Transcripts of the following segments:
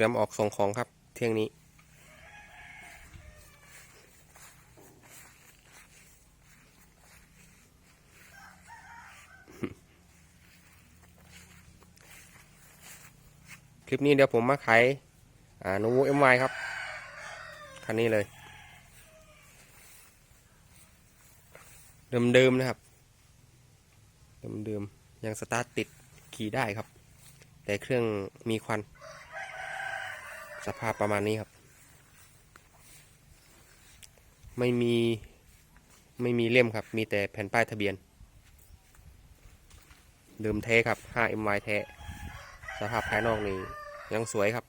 รียมออกส่งของครับ เที่ยงนี้ คลิปนี้เดี๋ยวผมมาขายอ่านูเอ็มวครับ คันนี้เลย เดิมๆนะครับ เดิมๆยังสตาร์ทติดขี่ได้ครับ แต่เครื่องมีควัน สภาพประมาณนี้ครับ ไม่มีไม่มีเล่มครับ มีแต่แผ่นป้ายทะเบียน เดิมแท้ครับ 5MY แท้ สภาพภายนอกนี่ยังสวยครับ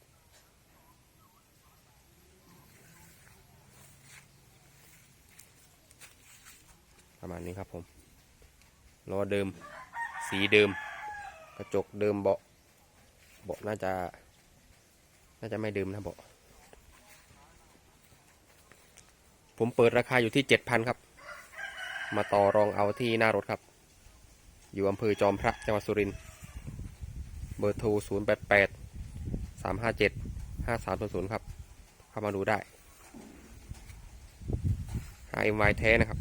ประมาณนี้ครับผมล้อเดิม สีเดิม กระจกเดิมเบาะ เบาะน่าจะ น่าจะไม่เดิมนะบาะผมเปิดราคาอยู่ที่เจ็ดพันครับ มาต่อรองเอาที่หน้ารถครับ อยู่อำเภอจอมพระจังหวัดสุรินทร์เบอร์โทรศูนย์แปดแปดสามห้าเจ็ดห้าสามศูนย์ครับ เข้ามาดูได้ 5MY แท้นะครับ